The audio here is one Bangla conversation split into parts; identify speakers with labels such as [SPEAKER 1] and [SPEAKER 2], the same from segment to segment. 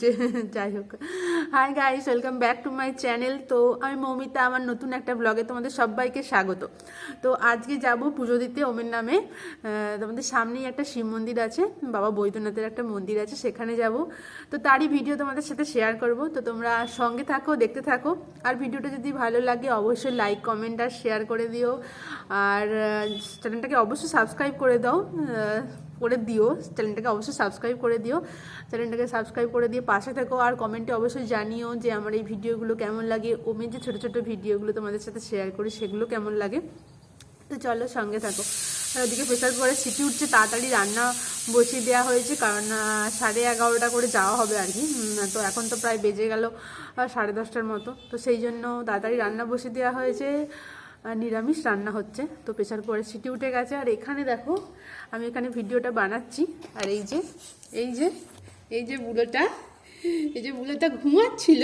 [SPEAKER 1] উঠছে যাই হোক। Hi guys welcome back to my channel তো আমি মৌমিতা, আমার নতুন একটা ব্লগে তোমাদের সবাইকে স্বাগত। তো আজকে যাব পুজো দিতে ওমের নামে। তোমাদের সামনেই একটা শিব মন্দির আছে, বাবা বৈদ্যনাথের একটা মন্দির আছে, সেখানে যাব। তো তারই ভিডিও তোমাদের সাথে শেয়ার করব। তো তোমরা সঙ্গে থাকো, দেখতে থাকো। আর ভিডিওটা যদি ভালো লাগে, অবশ্যই লাইক কমেন্ট আর শেয়ার করে দিও। আর চ্যানেলটাকে অবশ্যই সাবস্ক্রাইব করে দাও। করে দিও চ্যানেলটাকে অবশ্যই সাবস্ক্রাইব করে দিও। চ্যানেলটাকে সাবস্ক্রাইব করে দিয়ে পাশে থাকো আর কমেন্টে অবশ্যই জানিও যে আমার এই ভিডিওগুলো কেমন লাগে ওমের যে ছোটো ছোটো ভিডিওগুলো তোমাদের সাথে শেয়ার করি, সেগুলো কেমন লাগে। তো চলো সঙ্গে থাকো। ওদিকে প্রেশার কুকারে সিটি উঠছে, তাড়াতাড়ি রান্না বসিয়ে দেওয়া হয়েছে, কারণ সাড়ে এগারোটা করে যাওয়া হবে আর কি। তো এখন তো প্রায় বেজে গেল সাড়ে দশটার মতো। তো সেই জন্য তাড়াতাড়ি রান্না বসিয়ে দেওয়া হয়েছে। নিরামিষ রান্না হচ্ছে। তো প্রেশার কুকারে সিটি উঠে গেছে। আর এখানে দেখো আমি এখানে ভিডিওটা বানাচ্ছি। আর এই যে এই যে এই যে বুড়োটা, এই যে বুড়োটা ঘুমাচ্ছিল,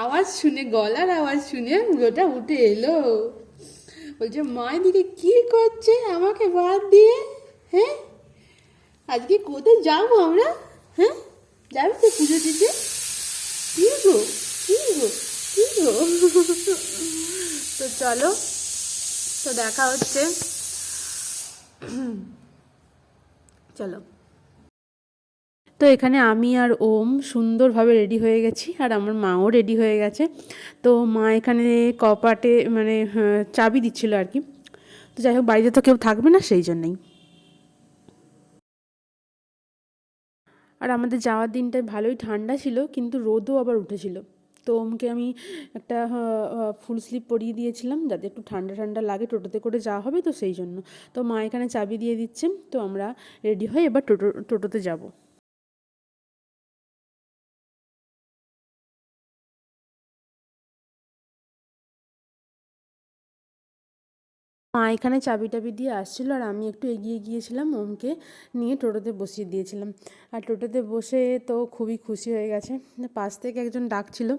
[SPEAKER 1] আওয়াজ শুনে, গলার আওয়াজ শুনে বুড়োটা উঠে এলো। বলছে, মা, এদিকে কি করছে? আমাকে বাদ দিয়ে হ্যাঁ? আজকে কোথায় যাব আমরা? হ্যাঁ? যাবি তো পুজো দিতে? কি গো? কি গো? কি গো? তো চলো, তো দেখা হচ্ছে। চলো। তো এখানে আমি আর ওম সুন্দরভাবে রেডি হয়ে গেছি আর আমার মাও রেডি হয়ে গেছে। তো মা এখানে কপাটে মানে হ্যাঁ, চাবি দিচ্ছিল আর কি। তো যাই হোক বাড়িতে তো কেউ থাকবে না সেই জন্যই। আর আমাদের যাওয়ার দিনটায় ভালোই ঠান্ডা ছিল কিন্তু রোদও আবার উঠেছিল। তো ওমকে আমি একটা ফুল স্লিপ পরিয়ে দিয়েছিলাম যাতে একটু ঠান্ডা ঠান্ডা লাগে, টোটোতে করে যাওয়া হবে তো সেই জন্য। তো মা এখানে চাবি দিয়ে দিচ্ছে, তো আমরা রেডি হয়ে এবার টোটো, টোটোতে যাব। মা এখানে চাবি টাবি দিয়ে আসছিল আর আমি একটু এগিয়ে গিয়েছিলাম ওমকে নিয়ে টোটোতে বসিয়ে দিয়েছিলাম। আর টোটোতে বসে তো খুবই খুশি হয়ে গেছে। পাশ থেকে একজন ডাকছিল,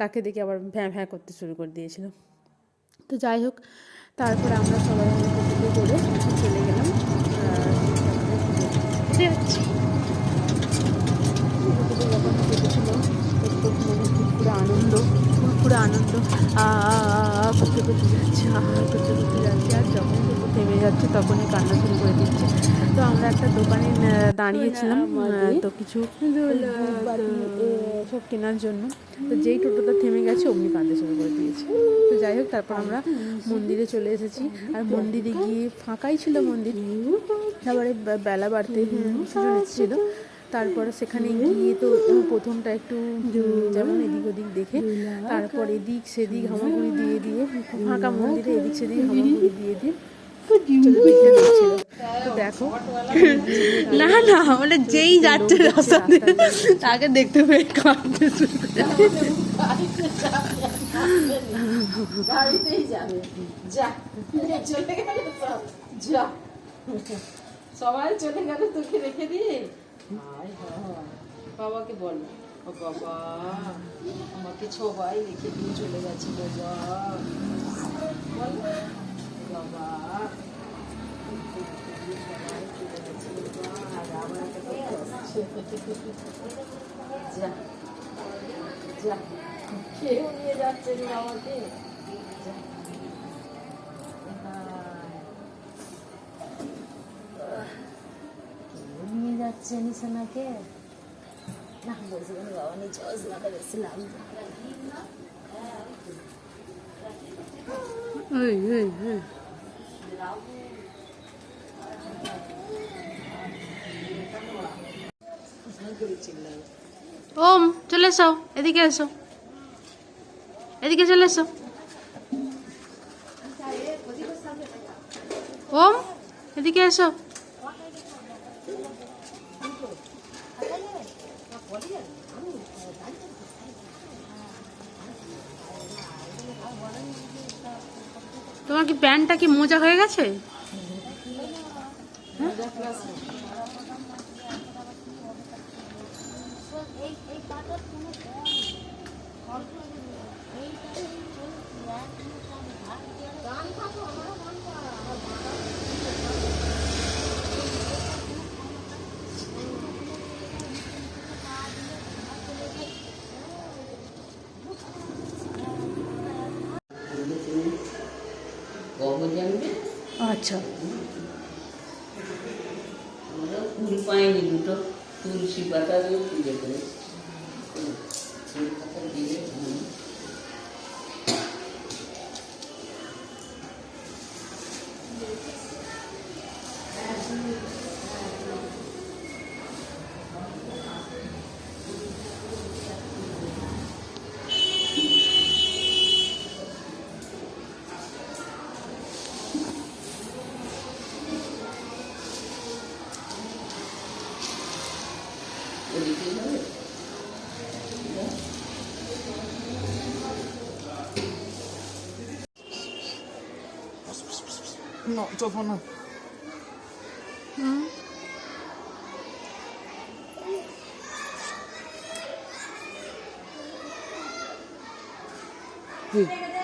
[SPEAKER 1] তাকে দেখে আবার ভ্যাঁ ভ্যাঁ করতে শুরু করে দিয়েছিল। তো যাই হোক, তারপর আমরা সবাই মিলে করে চলে গেলাম। যখন চেপেছিলাম একটু মনে ফুরফুরে আনন্দ ফুরফুরে আনন্দ। করতে করতে যাচ্ছে আ করতে করতে যাচ্ছে আর যখন টোটো থেমে যাচ্ছে তখনই কান্না শুরু করে দিচ্ছে তো আমরা একটা দোকানে দাঁড়িয়েছিলাম তো কিছু সব কেনার জন্য। তো যেই টোটোটা থেমে গেছে অমনি কাঁদতে শুরু করে দিয়েছে। তো যাই হোক তারপর আমরা মন্দিরে চলে এসেছি। আর মন্দিরে গিয়ে ফাঁকাই ছিল মন্দির। তারপরে বেলা বাড়তে এসেছিল। তারপরে সেখানে গিয়ে তো প্রথমটা একটু যেমন এদিক ওদিক দেখে তারপর এদিক সেদিক হামাগুড়ি দিয়ে দিয়ে ফাঁকা মন্দিরে এদিক সেদিক হামাগুড়ি দিয়ে দিয়ে দেখো। না না মানে যেই যাচ্ছে রাস্তা তাকে দেখতে পেয়ে কাঁদতে শুরু করে
[SPEAKER 2] গাড়িতেই যাবে। যা চলে গেল সব যা। সবাই চলে গেল তোকে রেখে দিয়ে। বাবাকে বল। ও বাবা, আমাকে সবাই রেখে দিয়ে চলে গেছে বাবা। বল। বাবা, যা যা। কেউ নিয়ে যাচ্ছে আমাকে। যাচ্ছে নিশানাকে না বলছি কেন বাবা নিয়ে চস না বেশিলাম
[SPEAKER 1] ওই ওই ওই ওম চলে এসো, এদিকে এসো। এদিকে চলে এসো। ওম এদিকে এসো। তোমার কি প্যান্টটা কি মোজা হয়ে গেছে? হ্যাঁ?
[SPEAKER 3] আমরা ফুল পাইনি দুটো। তুলসী পাতা দিয়ে পুজো করে cho cho con này ừ.
[SPEAKER 4] gì đấy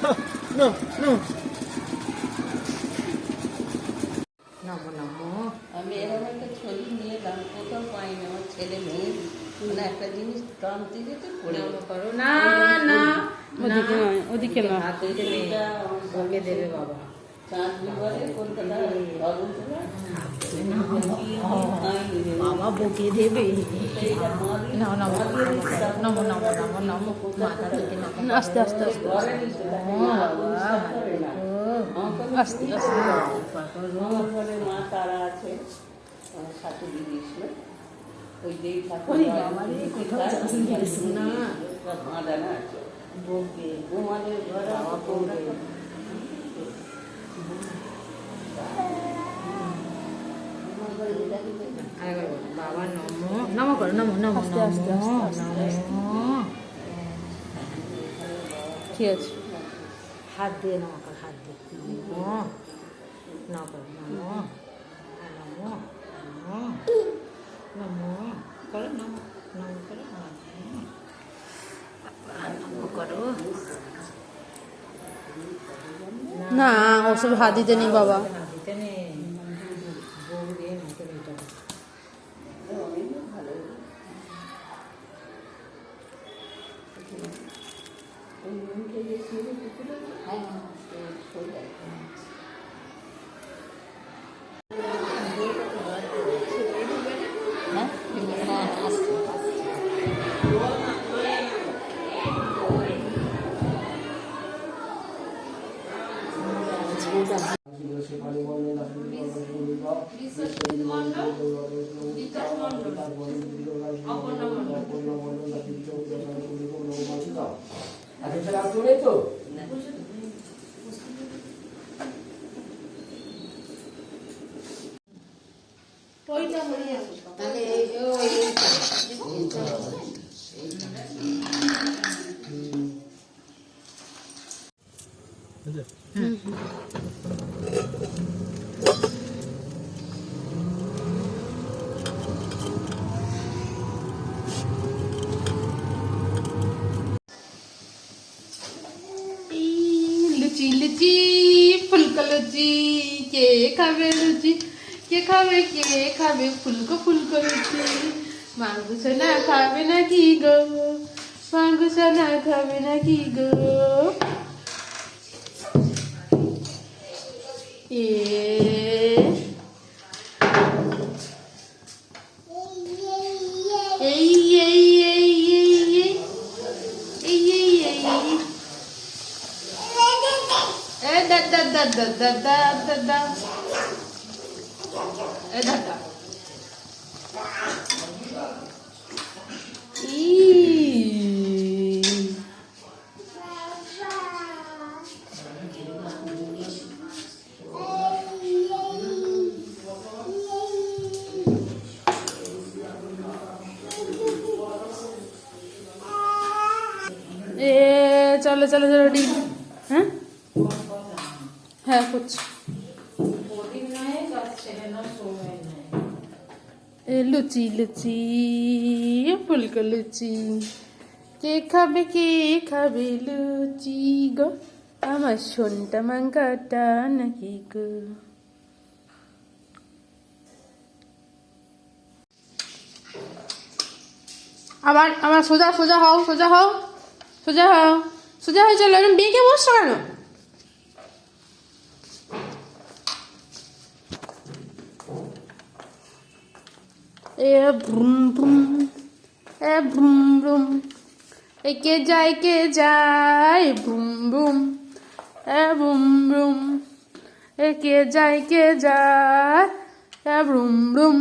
[SPEAKER 4] Ha ha ha. No, no.
[SPEAKER 2] নমো নমো
[SPEAKER 3] আমি এরকম একটা ছবি নিয়ে দাম কোথাও পাইনি আমার ছেলে মেয়ে। না একটা জিনিস টানতে তো পড়ে।
[SPEAKER 2] করো। না না
[SPEAKER 1] ওদিকে নয় ওদিকে নয়
[SPEAKER 2] হাতে দেবে বাবা। মামা বকে দেবে।
[SPEAKER 3] না না
[SPEAKER 2] নম নম নম নম মাথা থেকে
[SPEAKER 1] আস্তে আস্তে আস্তে আস্তে। আস্তে
[SPEAKER 3] মা তারা আছে সাথে দিদি ওই যেই ঠাকুর
[SPEAKER 2] না বকে
[SPEAKER 3] তোমাদের ঘরে
[SPEAKER 2] বাবা নমো নমো করো নমো নমো নমো নমো।
[SPEAKER 1] ঠিক আছে।
[SPEAKER 2] হাত দিয়ে নমো কর হাত দিয়ে। নমো নমো নমো নমো নমো নমো করো নমো নমো করো নমো করো।
[SPEAKER 1] না ওসব হাদিতে নেই বাবা।
[SPEAKER 3] হ্যাঁ
[SPEAKER 2] लुची फुलका
[SPEAKER 1] लुची के खावे लुची কে খাবে কে খাবে ফুলকো ফুলকো লুচি মাংস না খাবে নাকি গো মাংস না খাবে নাকি গো এ এই এই এই এই এই এই এই এই এই এ দা চলো চলো চলো ডি হ্যাঁ? হ্যাঁ করছি এ লুচি লুচি, ফুলকো লুচি। কে খাবে কে খাবে লুচি গো? আমার শোনটা মাঙ্গাটা নাকি গো? আবার আবার সোজা সোজা হও সোজা হও সোজা হও, সোজা হয়ে চলো। এরকম বেঁকে বসছো কেন? এ ভ্রুম ভ্রুম, এ ভ্রুম ভ্রুম এ কে যায় কে যায়, ভ্রুম ভ্রুম, এ ভ্রুম ভ্রুম এ কে যায় কে যায়, এ ভ্রুম ভ্রুম।